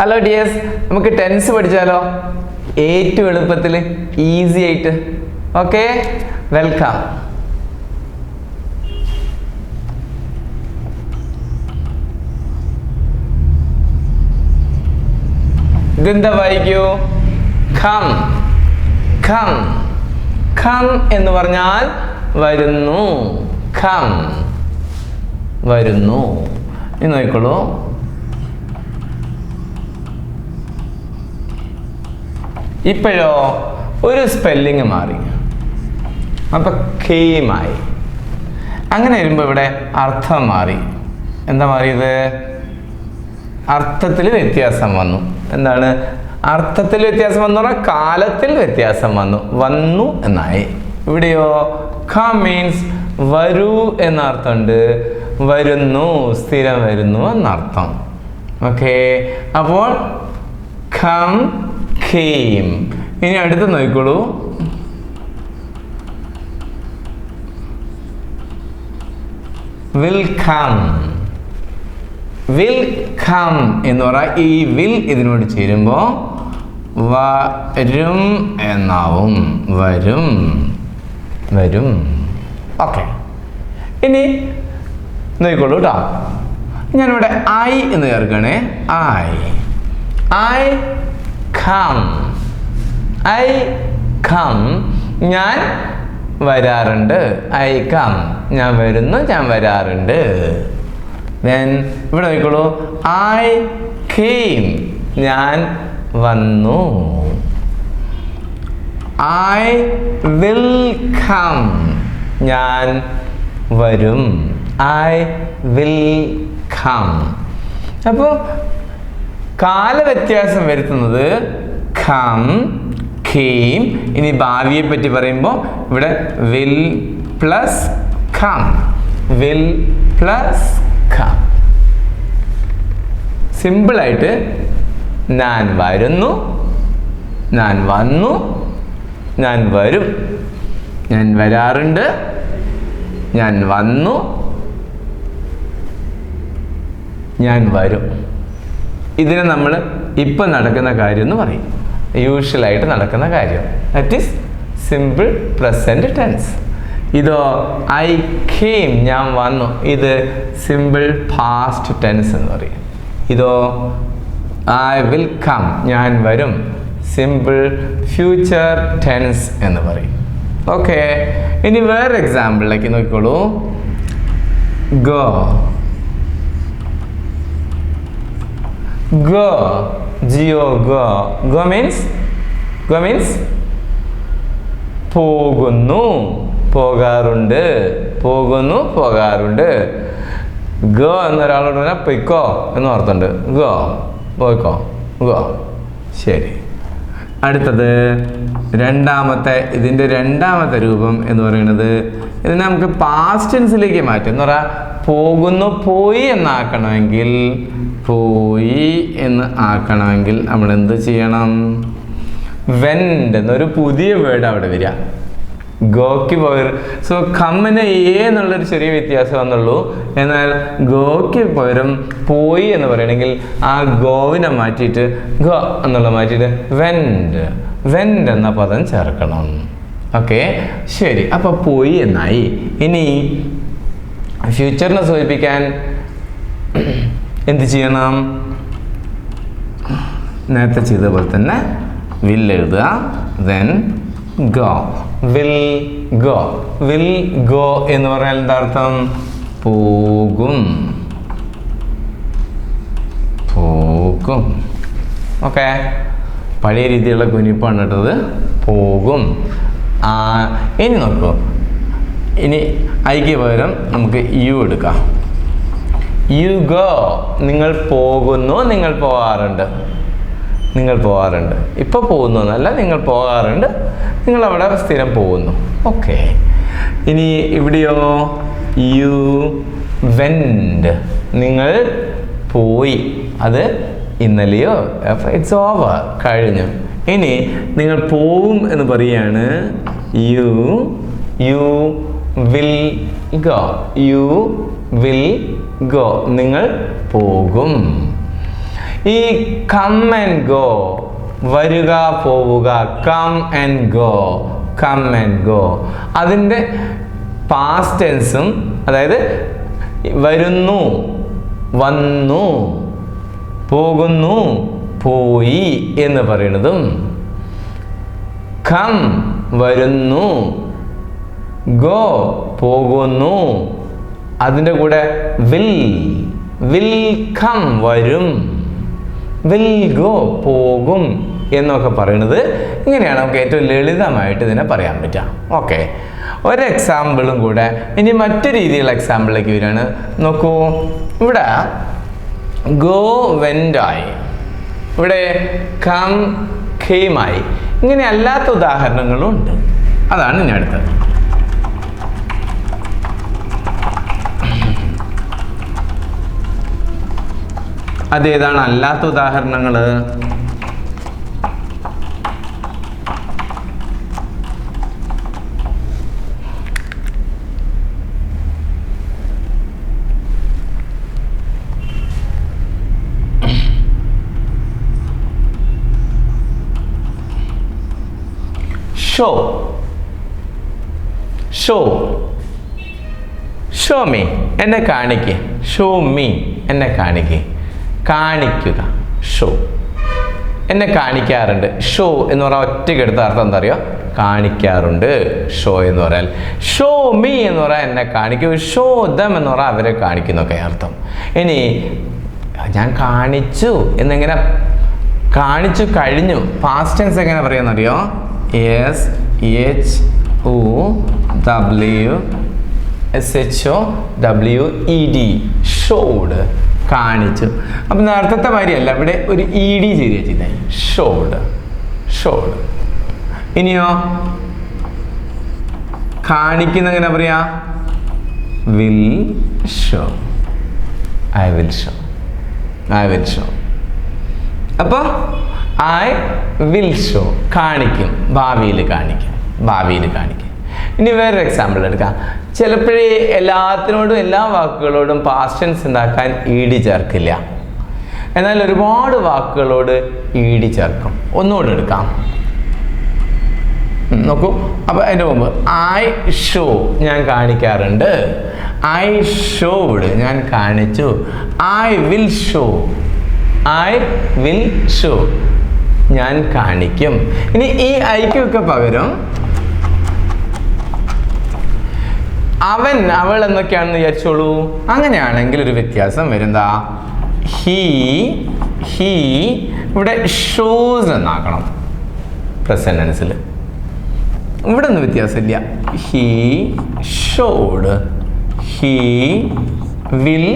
Hello dears നമുക്ക് tense പഠിച്ചാലോ? ഏറ്റവും എളുപ്പത്തിൽ ഈസി ആയിട്ട്. ഓക്കെ വെൽക്കം ഇതെന്താ വായിക്കൂ? ഖം ഖം ഖം എന്ന് പറഞ്ഞാൽ വരുന്നു. ഖം വരുന്നു. ഇനി നോക്കിക്കോളൂ. ഇപ്പോഴോ ഒരു സ്പെല്ലിങ് മാറി. അപ്പൊ കെയുമായി അങ്ങനെ വരുമ്പോൾ ഇവിടെ അർത്ഥം മാറി. എന്താ മാറിയത്? അർത്ഥത്തിൽ വ്യത്യാസം വന്നു. എന്താണ്? അർത്ഥത്തിൽ വ്യത്യാസം വന്നു പറഞ്ഞാൽ കാലത്തിൽ വ്യത്യാസം വന്നു. വന്നു എന്നായി. ഇവിടെയോ ഖ മീൻസ് വരൂ എന്ന അർത്ഥമുണ്ട് വരുന്നു സ്ഥിരം വരുന്നു എന്നർത്ഥം. ഓക്കെ അപ്പോൾ ഖം ഖീം ഇനി അടുത്ത് നോക്കിക്കോളൂ. വിൽ ഖം വിൽ ഖം എന്ന് പറയാ. ഈ വിൽ ഇതിനോട് ചേരുമ്പോൾ വരും എന്നാവും. വരും. വരും. ഓക്കെ ഇനി നോക്കിക്കോളൂ കേട്ടോ ഞാനിവിടെ ഐ എന്ന് ചേർക്കണേ. I I come. i come ഞാൻ വരാറുണ്ട്. ഐ കം ഞാൻ വരുന്നു ഞാൻ വരാറുണ്ട്. ദെൻ ഇവിടെ നോക്കിക്കോളൂ. ഐ കെയിം ഞാൻ വന്നു. ഐ വിൽ കം ഞാൻ വരും. ഐ വിൽ കം അപ്പോൾ കാലവ്യത്യാസം വരുത്തുന്നത് ഖം ഖീം ഇനി ഭാവിയെ പറ്റി പറയുമ്പോൾ ഇവിടെ will plus come. Will plus come. സിമ്പിളായിട്ട് ഞാൻ വരുന്നു ഞാൻ വന്നു ഞാൻ വരും. ഞാൻ വരാറുണ്ട് ഞാൻ വന്നു ഞാൻ വരും. ഇതിനെ നമ്മൾ ഇപ്പം നടക്കുന്ന കാര്യം എന്ന് പറയും. യൂഷ്വലായിട്ട് നടക്കുന്ന കാര്യം. That is simple present tense ഇതോ ഐ കെയിം ഞാൻ വന്നു. ഇത് സിമ്പിൾ പാസ്റ്റ് ടെൻസ് എന്ന് പറയും. ഇതോ ഐ വിൽ കം ഞാൻ വരും. സിമ്പിൾ ഫ്യൂച്ചർ ടെൻസ് എന്ന് പറയും. ഓക്കെ ഇനി വേറെ എക്സാമ്പിളിലേക്ക് നോക്കിക്കോളൂ. Go go geo G. G means? G means? പോകുന്നു പോകാറുണ്ട് പോകുന്നു പോകാറുണ്ട്. ഗ എന്നൊരാളോട് പറഞ്ഞാൽ പൊയ്ക്കോ എന്ന് ഓർത്തുണ്ട്. ഗോ പോയിക്കോ. ഗോ ശരി. അടുത്തത്. രണ്ടാമത്തെ ഇതിന്റെ രണ്ടാമത്തെ രൂപം എന്ന് പറയുന്നത് ഇതിനെ നമുക്ക് പാസ്റ്റ് ടെൻസിലേക്ക് മാറ്റാം. എന്ന് പറയാ പോകുന്നു പോയി എന്നാക്കണമെങ്കിൽ പോയി എന്ന് ആക്കണമെങ്കിൽ നമ്മൾ എന്ത് ചെയ്യണം? വെൻഡ് എന്നൊരു പുതിയ വേർഡ് അവിടെ വരിക. ഗോക്ക് പകർ സോ കമ്മിന് എ എന്നുള്ളൊരു ചെറിയ വ്യത്യാസം വന്നുള്ളൂ. എന്നാൽ ഗോക്ക് പകരം പോയി എന്ന് പറയണമെങ്കിൽ ആ ഗോവിനെ മാറ്റിയിട്ട് ഗോ എന്നുള്ള മാറ്റിയിട്ട് വെൻഡ്. വെൻഡ് എന്ന പദം ചേർക്കണം. ഓക്കെ? ശരി. അപ്പോൾ പോയി എന്നായി. ഇനി ഫ്യൂച്ചറിനെ സൂചിപ്പിക്കാൻ എന്ത് ചെയ്യണം? നേരത്തെ ചെയ്ത പോലെ തന്നെ വില്ലെഴുതുക. Then go. Will go. Will go എന്ന് പറഞ്ഞാൽ എന്താ അർത്ഥം? പോകും. പോകും. ഓക്കെ. പഴയ രീതിയിലുള്ള കുനിപ്പാണ് ഇട്ടത് പോകും. ഇനി നോക്കൂ. ഇനി ഐക്ക് പകരം നമുക്ക് യു എടുക്കാം. You go. നിങ്ങൾ പോകുന്നു നിങ്ങൾ പോകാറുണ്ട് നിങ്ങൾ പോകാറുണ്ട്. ഇപ്പോൾ പോകുന്നു എന്നല്ല നിങ്ങൾ പോകാറുണ്ട്. നിങ്ങൾ അവിടെ സ്ഥിരം പോകുന്നു. ഓക്കെ. ഇനി ഇവിടെയോ? You went. നിങ്ങൾ പോയി. അത് ഇന്നലെയോ? ഇറ്റ്സ് ഓവർ കഴിഞ്ഞു. ഇനി നിങ്ങൾ പോവും എന്ന് പറയാണ് you you will go. You will go. നിങ്ങൾ പോകും. ഈ കം ആൻഡ് ഗോ വരുക പോവുക come and go come and go അതിന്റെ പാസ്റ്റ് ടെൻസും അതായത് വരുന്നു വന്നു പോകുന്നു പോയി എന്ന് പറയുന്നതും കം വരുന്നു ഗോ പോകുന്നു അതിന്റെ കൂടെ വിൽ വിൽ കം വരും. വിൽ ഗോ പോകും എന്നൊക്കെ പറയുന്നത് ഇങ്ങനെയാണ് നമുക്ക് ഏറ്റവും ലളിതമായിട്ട് ഇതിനെ പറയാൻ പറ്റുക. ഓക്കെ ഒരു എക്സാമ്പിളും കൂടെ. ഇനി മറ്റു രീതിയിലുള്ള എക്സാമ്പിളിലേക്ക് വരികയാണ്. നോക്കൂ. ഇവിടെ ഗോ വെൻഡായി. ഇവിടെ കം ഖെയ്മായി ഇങ്ങനെ അല്ലാത്ത ഉദാഹരണങ്ങളും ഉണ്ട്. അതാണ് ഇനി അടുത്തത്. അതേതാണ് അല്ലാത്ത ഉദാഹരണങ്ങൾ ഷോ ഷോ ഷോ മീ എന്നെ കാണിക്ക്. ഷോ മീ എന്നെ കാണിക്ക്. കാണിക്കുക. ഷോ എന്നെ കാണിക്കാറുണ്ട്. ഷോ എന്ന് പറഞ്ഞാൽ ഒറ്റയ്ക്ക് എടുത്ത അർത്ഥം എന്താ അറിയോ? കാണിക്കാറുണ്ട്. ഷോ എന്ന് പറയാൻ ഷോ മീ എന്ന് പറയാൻ എന്നെ കാണിക്കും. ഷോ ദം എന്ന് പറഞ്ഞാൽ അവരെ കാണിക്കുന്നൊക്കെ അർത്ഥം. ഇനി ഞാൻ കാണിച്ചു എന്നെങ്ങനെ കാണിച്ചു കഴിഞ്ഞു. പാസ്റ്റ് ടെൻസ് എങ്ങനെ പറയാന്നറിയോ? S H O W S H O W E D showed കാണിച്ചു. അപ്പം നേരത്തെ മാതിരിയല്ല. ഇവിടെ ഒരു ഇ ഡി ചെയ്ത് വെച്ചിരുന്നേ. ഷോഡ് ഷോഡ് ഇനിയോ? കാണിക്കുന്ന എങ്ങനെ പറയാ? Will show I will show I will show അപ്പോൾ ഐ വിൽ ഷോ കാണിക്കും. ഭാവിയിൽ കാണിക്കും. ഭാവിയിൽ കാണിക്കും. ഇനി വേറൊരു എക്സാമ്പിൾ എടുക്കാം. ചിലപ്പോഴേ എല്ലാത്തിനോടും എല്ലാ വാക്കുകളോടും പാസ്റ്റൻസ് ഉണ്ടാക്കാൻ ഡി ചേർക്കില്ല. എന്നാൽ ഒരുപാട് വാക്കുകളോട് ഡി ചേർക്കും. ഒന്നുകൂടെ എടുക്കാം. നോക്കൂ. അപ്പോൾ അതിന്റെ മുമ്പ് ഐ ഷോ ഞാൻ കാണിക്കാറുണ്ട്. ഐ ഷോഡ് ഞാൻ കാണിച്ചു. I will show I will show ഞാൻ കാണിക്കും. ഇനി ഈ ഐക്കൊക്കെ പകരം അവൻ അവൾ എന്നൊക്കെയാണെന്ന് വിചാരിച്ചോളൂ. അങ്ങനെയാണെങ്കിൽ ഒരു വ്യത്യാസം വരുന്നതാ ഹീ ഹീ ഇവിടെ ഷോസ് എന്നാക്കണം പ്രസന്റ് ടെൻസിൽ ഇവിടെ ഒന്നും വ്യത്യാസമില്ല. He showed he will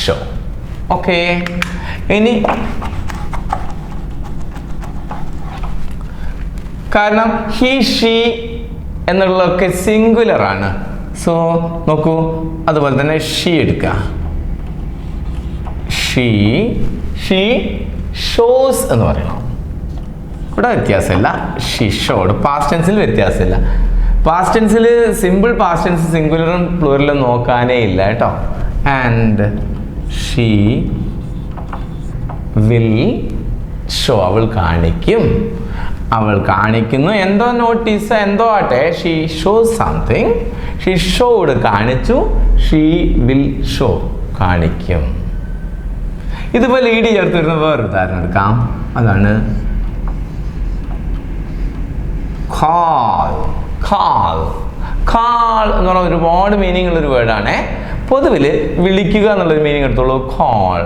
show okay ഇനി കാരണം ഹി ഷീ എന്നുള്ളതൊക്കെ സിംഗുലർ ആണ്. സോ നോക്കൂ അതുപോലെ തന്നെ ഷീ എടുക്കുക. ഷീ ഷീ ഷോസ് എന്ന് പറയണം. ഇവിടെ വ്യത്യാസമില്ല. ഷീ ഷോഡ് പാസ്റ്റ് ടെൻസിൽ വ്യത്യാസമില്ല. പാസ്റ്റ് ടെൻസിൽ സിമ്പിൾ പാസ്റ്റ് ടെൻസ് സിംഗുലറും പ്ലൂറലും നോക്കാനേ ഇല്ല കേട്ടോ. ആൻഡ് ഷീ വിൽ ഷോ അവൾ കാണിക്കും. അവൾ കാണിക്കുന്നു. എന്തോ നോട്ടീസ് എന്തോ ആട്ടെ. She show something she showed കാണിച്ചു. ഷീ വിൽ ഷോ കാണിക്കും. ഇതുപോലെ ഇടി ചേർത്തിരുന്ന വേറൊരു ഉദാഹരണം എടുക്കാം. അതാണ് എന്ന് പറഞ്ഞാൽ ഒരുപാട് മീനിങ് ഉള്ള ഒരു വേർഡാണ് പൊതുവിൽ വിളിക്കുക എന്നുള്ളൊരു മീനിങ് എടുത്തോളൂ കോൾ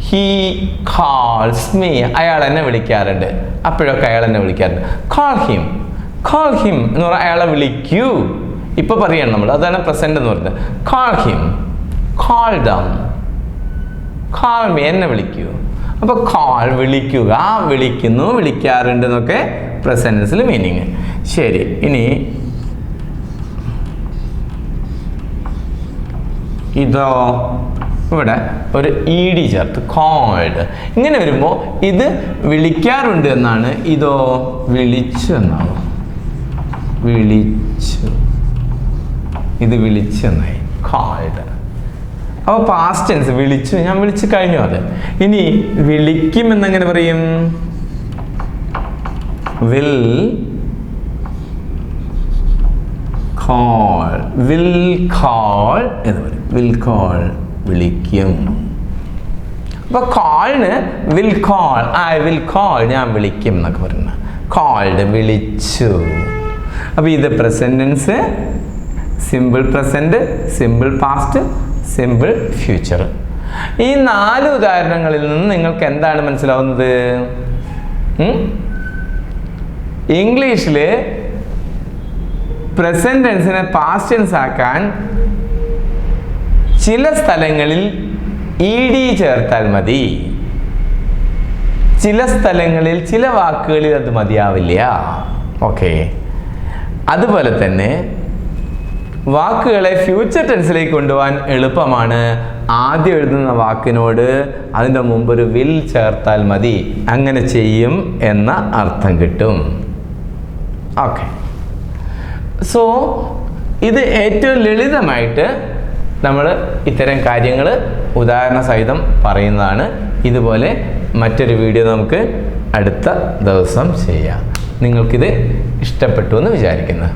ഹീ കാൾസ് മീ അയാൾ എന്നെ വിളിക്കാറുണ്ട്. അപ്പോഴൊക്കെ അയാൾ എന്നെ വിളിക്കാറുണ്ട്. കോൾ ഹിം കോൾ ഹിം എന്ന് പറഞ്ഞാൽ അയാളെ വിളിക്കൂ. ഇപ്പൊ പറയാണ് നമ്മൾ അതാണ് പ്രസന്റ് എന്ന് പറയുന്നത് call him call them call me എന്നെ വിളിക്കൂ. അപ്പൊ കാൾ വിളിക്കുക. വിളിക്കുന്നു വിളിക്കാറുണ്ട് എന്നൊക്കെ പ്രസൻസിൽ മീനിങ് ശരി ഇനി ഇതോ ഇവിടെ ഒരു ഇ ഡി ചേർത്ത് കോൾഡ് ഇങ്ങനെ വരുമ്പോൾ ഇത് വിളിക്കാറുണ്ട് എന്നാണ്. ഇതോ വിളിച്ചു എന്നാണ്? വിളിച്ചു. ഇത് വിളിച്ചു എന്നായി കാൾഡ് അപ്പോൾ പാസ്റ്റ് ടെൻസ് വിളിച്ചു ഞാൻ വിളിച്ചു കഴിഞ്ഞു അത്. ഇനി വിളിക്കും എന്നെങ്ങനെ പറയും? വിൽ കോൾ വിൽ കോൾ എന്ന് പറയും. വിൽ കോൾ വിളിക്കും. അപ്പൊ കോളിന് will call I will call ഞാൻ വിളിക്കും എന്നൊക്കെ പറയുന്നത്. കോൾഡ് വിളിച്ചു. അപ്പൊ ഇത് present tense simple present simple past simple future ഈ നാല് ഉദാഹരണങ്ങളിൽ നിന്ന് നിങ്ങൾക്ക് എന്താണ് മനസ്സിലാവുന്നത്? ഇംഗ്ലീഷിൽ പ്രസന്റ് ടെൻസിനെ പാസ്റ്റ് ആക്കാൻ ചില സ്ഥലങ്ങളിൽ ഇ ഡി ചേർത്താൽ മതി. ചില സ്ഥലങ്ങളിൽ ചില വാക്കുകളിൽ അത് മതിയാവില്ല. ഓക്കെ അതുപോലെ തന്നെ വാക്കുകളെ ഫ്യൂച്ചർ ടെൻസിലേക്ക് കൊണ്ടുപോകാൻ എളുപ്പമാണ്. ആദ്യം എഴുതുന്ന വാക്കിനോട് അതിന്റെ മുമ്പ് ഒരു വിൽ ചേർത്താൽ മതി. അങ്ങനെ ചെയ്യും എന്ന അർത്ഥം കിട്ടും. ഓക്കെ സോ ഇത് ഏറ്റവും ലളിതമായിട്ട് നമ്മൾ ഇത്തരം കാര്യങ്ങൾ ഉദാഹരണ സഹിതം പറയുന്നതാണ്. ഇതുപോലെ മറ്റൊരു വീഡിയോ നമുക്ക് അടുത്ത ദിവസം ചെയ്യാം. നിങ്ങൾക്കിത് ഇഷ്ടപ്പെട്ടു എന്ന് വിചാരിക്കുന്നു.